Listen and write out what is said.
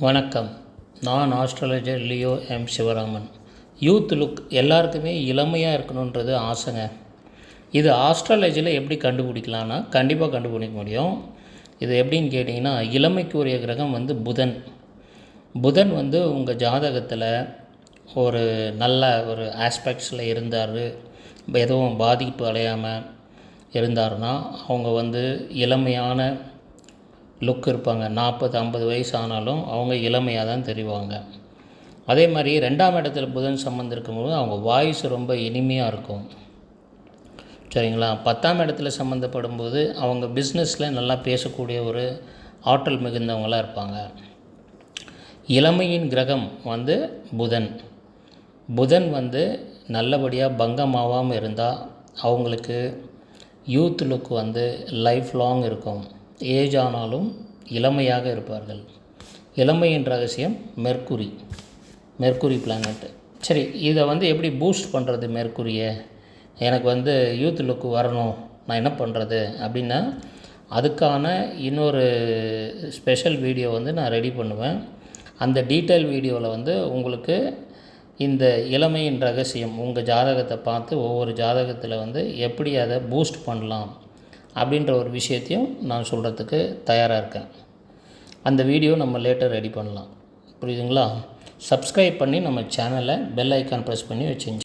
வணக்கம். நான் astrologer Leo M. Sivaraman. Youth look எல்லாருக்குமே இளமையாக இருக்கணுன்றது ஆசைங்க. இது ஆஸ்ட்ராலஜியில் எப்படி கண்டுபிடிக்கலான்னா கண்டிப்பாக கண்டுபிடிக்க முடியும். இது எப்படின்னு கேட்டிங்கன்னா இளமைக்குரிய கிரகம் வந்து புதன். புதன் வந்து உங்கள் ஜாதகத்தில் ஒரு நல்ல ஒரு ஆஸ்பெக்ட்ஸில் இருந்தார். எதுவும் பாதிப்பு அடையாமல் இருந்தாருன்னா அவங்க வந்து இளமையான லுக் இருப்பாங்க. நாற்பது ஐம்பது வயசு ஆனாலும் அவங்க இளமையாக தான் தெரிவாங்க. அதே மாதிரி ரெண்டாம் இடத்துல புதன் சம்மந்தம் இருக்கும்போது அவங்க வாய்ஸ் ரொம்ப இனிமையாக இருக்கும். சரிங்களா? பத்தாம் இடத்துல சம்மந்தப்படும் போது அவங்க பிஸ்னஸில் நல்லா பேசக்கூடிய ஒரு ஆற்றல் மிகுந்தவங்களாக இருப்பாங்க. இளமையின் கிரகம் வந்து புதன். புதன் வந்து நல்லபடியாக பங்கமாகாமல் இருந்தால் அவங்களுக்கு யூத் லுக் வந்து லைஃப் லாங் இருக்கும். ஏஜ் ஆனாலும் இளமையாக இருப்பார்கள். இளமையின் ரகசியம் மெர்க்குரி மெர்க்குரி பிளானட் சரி இதை வந்து எப்படி பூஸ்ட் பண்ணுறது மெர்க்குரியை? எனக்கு வந்து யூத் லுக் வரணும் நான் என்ன பண்ணுறது அப்படின்னா அதுக்கான இன்னொரு ஸ்பெஷல் வீடியோ வந்து நான் ரெடி பண்ணுவேன். அந்த டீட்டெயில் வீடியோவில் வந்து உங்களுக்கு இந்த இளமையின் ரகசியம் உங்கள் ஜாதகத்தை பார்த்து ஒவ்வொரு ஜாதகத்தில் வந்து எப்படி அதை பூஸ்ட் பண்ணலாம் அப்படின்ற ஒரு விஷயத்தையும் நான் சொல்கிறதுக்கு தயாராக இருக்கேன். அந்த வீடியோ நம்ம லேட்டர் ரெடி பண்ணலாம். புரியுதுங்களா? சப்ஸ்கிரைப் பண்ணி நம்ம சேனலை பெல் ஐக்கான் ப்ரெஸ் பண்ணி வச்சுங்க.